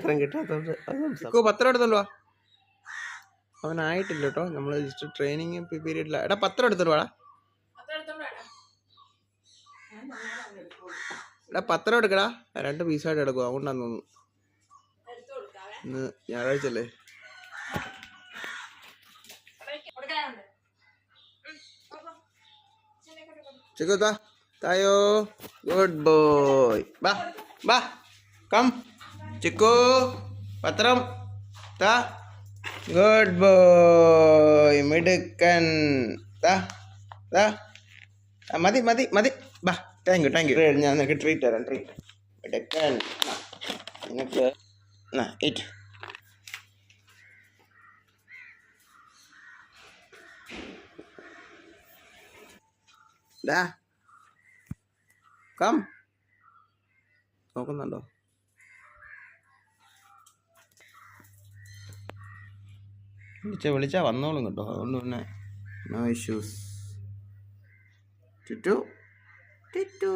പത്രം കിട്ടാത്തോണ്ട് അത് പത്രം എടുത്തല്ലോ അവനായിട്ടില്ല കേട്ടോ നമ്മൾ ജസ്റ്റ് ട്രെയിനിങ് പീരീഡില്ല എടാ പത്രം എടുത്തല്ലോ വാടാ. എടാ പത്രം എടുക്കടാ. രണ്ട് പീസായിട്ട് എടുക്കും അതുകൊണ്ടാന്ന് തോന്നുന്നു. ഇന്ന് ഞായറാഴ്ച അല്ലേ? ചെക്കോ താ. തായോ. Good boy. ബാ ബാ. കം. ചിക്കു പത്രം. താ ഗുഡ് ബോയ് മിടുക്കൻ. താ താ മതി മതി മതി. ബാ താങ്ക് യു താങ്ക് യു ഞാൻ നിനക്ക് ട്രീറ്റ് തരാം ട്രീറ്റ് മിടുക്കൻ. നിനക്ക് ഇറ്റ് ഡാ കം നോക്കുന്നുണ്ടോ? വിളിച്ച വിളിച്ചാൽ വന്നോളും കേട്ടോ. അതുകൊണ്ട് പിന്നെ നോ ഇഷ്യൂസ് ചുറ്റു ടിറ്റു.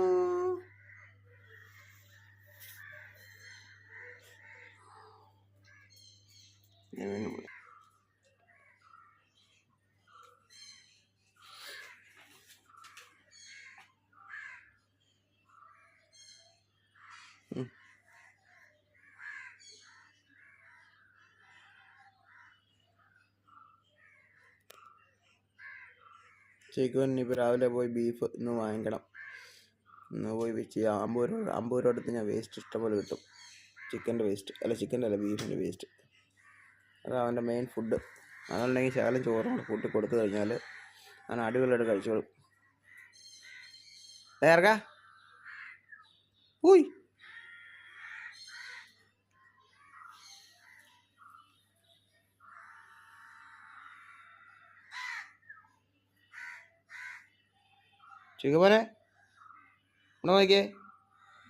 ഇവന് ചിക്കൻ ഇപ്പോൾ രാവിലെ പോയി ബീഫ് ഇന്ന് വാങ്ങിക്കണം. ഇന്ന് പോയി വെച്ച് അമ്പത് രൂപ രൂപ അടുത്ത് ഞാൻ വേസ്റ്റ് ഇഷ്ടംപോലെ കിട്ടും. ചിക്കന്റെ വേസ്റ്റ് അല്ല ചിക്കന്റെ അല്ല ബീഫിന്റെ വേസ്റ്റ് അത് അവന്റെ മെയിൻ ഫുഡ് അതുണ്ടെങ്കിൽ ശകലം ചോറും കൂടെ കൂട്ടി കൊടുത്തു കഴിഞ്ഞാൽ അവൻ അടിപൊളിയായിട്ട് കഴിച്ചോളും. ഇറക്കാ ഊയ് പോരെ. ഇവിടെ നോക്കിയേ?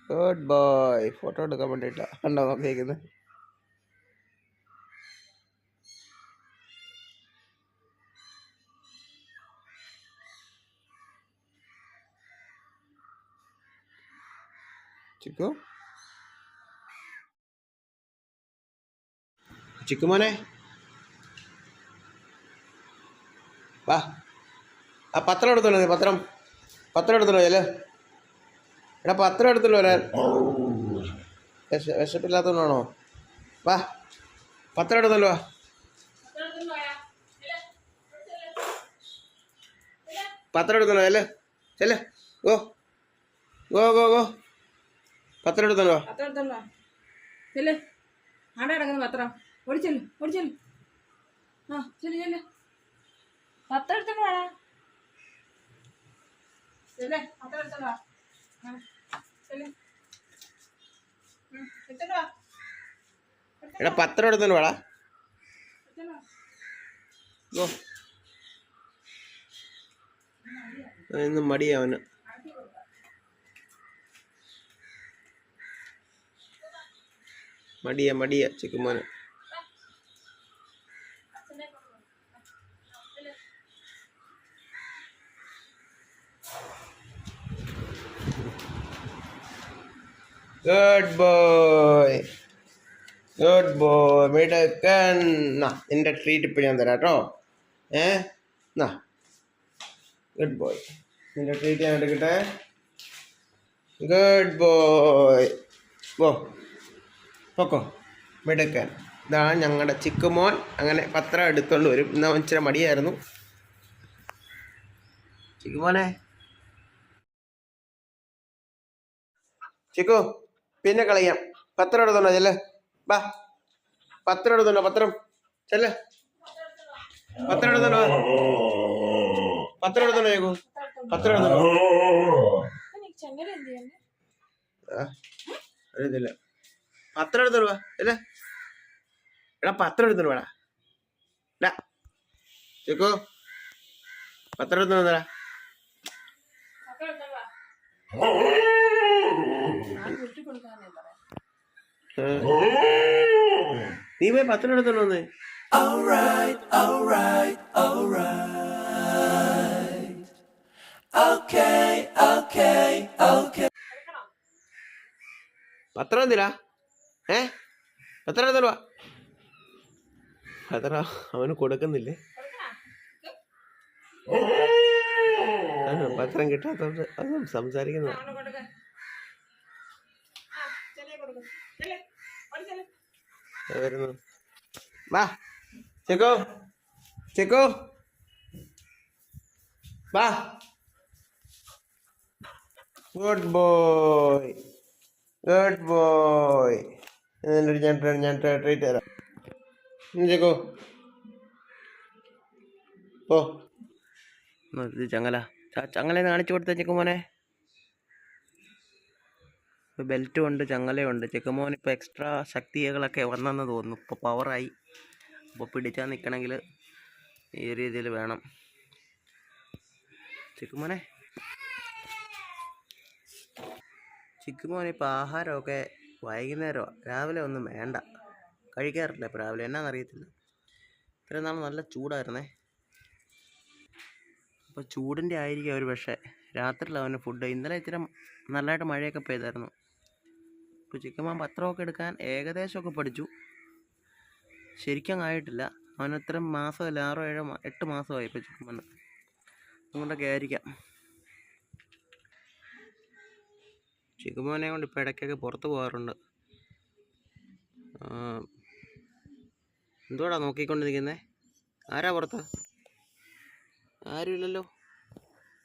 ഗുഡ് ബോയ് ഫോട്ടോ എടുക്കാൻ വേണ്ടിയിട്ടാ. ഉണ്ടോ നോക്കിയേക്കുന്നത് ചിക്കു? ചിക്കുമോനെ വാ. ആ പത്രം എടുത്തോളൂ പത്രം. പത്രം എടുത്തല്ലോ അല്ലേ എടാ പത്രം എടുത്തല്ലോ വരാൻ വിശ വിശപ്പില്ലാത്തതുകൊണ്ടാണോ? വാ പത്രം എടുത്തല്ലോ പത്രം എടുത്തല്ലോ അല്ലേ ചെല്ലേ ഗോ. Go go go. പത്രം എടുത്തല്ലോ പത്രം എടുത്തല്ലോ ചെല്ല്. ആടെ കിടക്കുന്ന പത്രം. ഓടിച്ചെല്ലു ഓടിച്ചെല്ലു ആ ചെല്ലേ ചെല്ല്. പത്രം എടുത്തോണ്ട് വാടാ ചെല്ലേ. പത്രം എടുത്തോണ്ട് വാ. വാ എടാ പത്രം വാടാ. എടുത്തോണ്ട് വാ. ഗോ ഇന്ന് മടിയാ അവന്. മടിയ മടിയ ചിക്കുമോന് ഗുഡ് ബോയ്. Good boy. മിടുക്കൻ നാ. നിന്റെ ട്രീറ്റ് ഇപ്പം ഞാൻ തരാം കേട്ടോ ഏ? നാ. Good boy. നിന്റെ ട്രീറ്റ് ഞാൻ എടുക്കട്ടെ. Good boy. ഓ പൊക്കോ. മിടുക്കൻ ഇതാണ് ഞങ്ങളുടെ ചിക്കുമോൻ അങ്ങനെ പത്രം എടുത്തോണ്ട് വരും. ഇന്ന് ഇച്ചിരി മടിയായിരുന്നു. ചിക്കുമോനെ ചിക്കു. പിന്നെ കളയാം. പത്രം എടുത്തോണ്ടോ ചെല്ലേ. ബാ. പത്രം എടുത്തോണ്ടോ പത്രം. ചെല്ലേ. പത്രം എടുത്തോണ്ടോ. പത്രം എടുത്തോണ്ടോ ചേക്കു പത്രം എടുത്തോണ്ടോ പത്രം എടുത്തോളൂ വാ. അല്ലേ എടാ പത്രം എടുത്തോണ്ട് വേടാ ഡാ ചെക്കോ പത്രം എടുത്തോളൂ വന്നെടാ. പത്രം എടുത്തോണ്ട് വാ ഞാൻ ഉരുട്ടി കൊടുക്കാനേ പറയാം ഏ. നീ പോയി പത്രം എടുത്തോളൂ വന്നേ. Alright, alright, alright. Okay, okay, okay. പത്രം എന്തിനാ? ഏ? പത്രം എടുത്തോ പത്ര അവന് കൊടുക്കുന്നില്ലേ? പത്രം കിട്ടാത്തോണ്ട് അതും സംസാരിക്കുന്ന അവിടെ കൊടുക്ക ആ ചെല്ലേ കൊടുക്ക ചെല്ലേ ഓടി ചെല്ലേ വരുന്നു. വാ. ചെക്കോ. ചെക്കോ. വാ. Good boy. Good boy. എന്നിട്ട് ഞാൻ ട്രെയിൻ ഞാൻ ട്രീറ്റ് തരാം. ചെക്കോ. പോ. ഇത് ചങ്ങല. ച- ചങ്ങല കാണിച്ചു കൊടുത്ത ചെക്കുമോനെ ബെൽറ്റും ഉണ്ട് ചങ്ങലയുണ്ട്. ചെക്കുമോൻ ഇപ്പോൾ എക്സ്ട്രാ ശക്തികളൊക്കെ വന്നെന്ന് തോന്നുന്നു. ഇപ്പോൾ പവറായി. അപ്പോൾ പിടിച്ചാൽ നിൽക്കണമെങ്കിൽ ഈ രീതിയിൽ വേണം. ചിക്കുമോനെ. ചിക്കുമോൻ ഇപ്പോൾ ആഹാരമൊക്കെ വൈകുന്നേരമാണ് രാവിലെ ഒന്നും വേണ്ട. കഴിക്കാറില്ല ഇപ്പോൾ രാവിലെ. എന്നാണെന്നറിയത്തില്ല ഇത്രയും നാൾ നല്ല ചൂടായിരുന്നേ. അപ്പോൾ ചൂടിന്റെ ആയിരിക്കും ഒരു പക്ഷേ. രാത്രിയിൽ അവന് ഫുഡ് ഇന്നലെ ഇത്തിരി നല്ലതായിട്ട് മഴയൊക്കെ പെയ്തായിരുന്നു. ഇപ്പോൾ ചിക്കൻ മാൻ പത്രമൊക്കെ എടുക്കാൻ ഏകദേശമൊക്കെ പഠിച്ചു. ശരിക്കും ആയിട്ടില്ല അവന് ഇത്ര മാസമല്ല ആറോ ഏഴോ എട്ട് മാസമായി ഇപ്പോൾ ചിക്കൻ മാൻ അതുകൊണ്ടൊക്കെ ആയിരിക്കാം. ചിക്കൻ മോനെ കൊണ്ട് ഇപ്പോൾ ഇടയ്ക്കൊക്കെ പുറത്ത് പോകാറുണ്ട്. എന്തുകൊണ്ടാണ് എന്തുവാടാ നോക്കിക്കൊണ്ട് നിൽക്കുന്നേ ആരാ പുറത്ത്? ആരുമില്ലല്ലോ?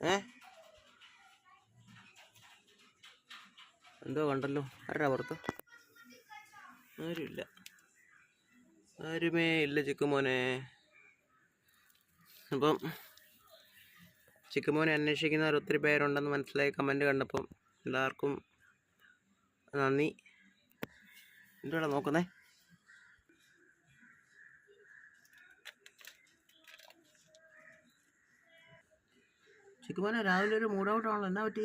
ഏ? എന്തോ കണ്ടല്ലോ? ആരാ പുറത്ത് ആരുമില്ല. ആരുമേ ഇല്ല ചിക്കുമോനെ അപ്പം ചിക്കുമോനെ അന്വേഷിക്കുന്നവർ ഒത്തിരി പേരുണ്ടെന്ന് മനസ്സിലായി കമന്റ് കണ്ടപ്പം. എല്ലാവർക്കും നന്ദി. എന്തുവാടാ നോക്കുന്നേ? ചിക്കുമോനെ രാവിലെ ഒരു മൂഡ് ഔട്ടാണല്ലോ. എന്നാ പറ്റി?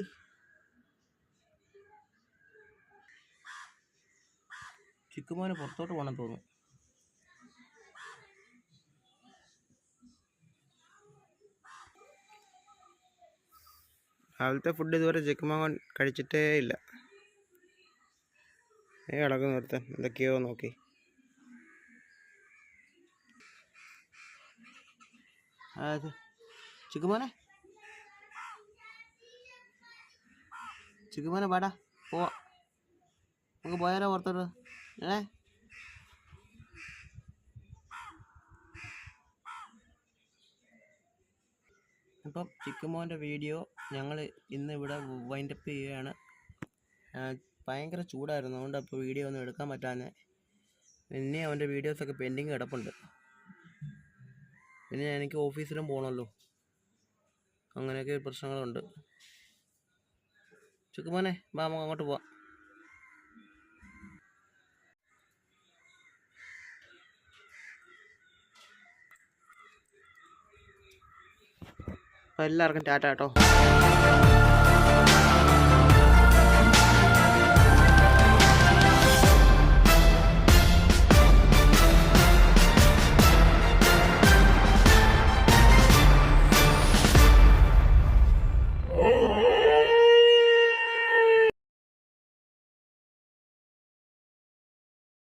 ചിക്കുമോന് പുറത്തോട്ട് പോകണം തോന്നുന്നു. രാവിലത്തെ ഫുഡ് ഇതുവരെ ചിക്കുമോൻ കഴിച്ചിട്ടേ ഇല്ല. ഏ അടക്കം ഒരുത്തൻ എന്തൊക്കെയോ നോക്കി. ഇത് ചിക്കുമോനെ ചിക്കുമോനെ പാടാ പോവാ. നമുക്ക് പോയാലോ പുറത്തോട്ട്? ഏ അപ്പം ചിക്കുമോന്റെ വീഡിയോ ഞങ്ങൾ ഇന്ന് ഇവിടെ വൈൻഡപ്പ് ചെയ്യുകയാണ്. ഭയങ്കര ചൂടായിരുന്നു. അതുകൊണ്ട് അപ്പോൾ വീഡിയോ ഒന്നും എടുക്കാൻ പറ്റാഞ്ഞ്. പിന്നെ അവന്റെ വീഡിയോസൊക്കെ പെൻഡിങ് കിടപ്പുണ്ട്. പിന്നെ എനിക്ക് ഓഫീസിലും പോകണമല്ലോ അങ്ങനെയൊക്കെ പ്രശ്നങ്ങളുണ്ട്. ചിക്കുമോനെ വാ നമുക്ക് അങ്ങോട്ട് പോവാം. എല്ലാവർക്കും ടാറ്റ കേട്ടോ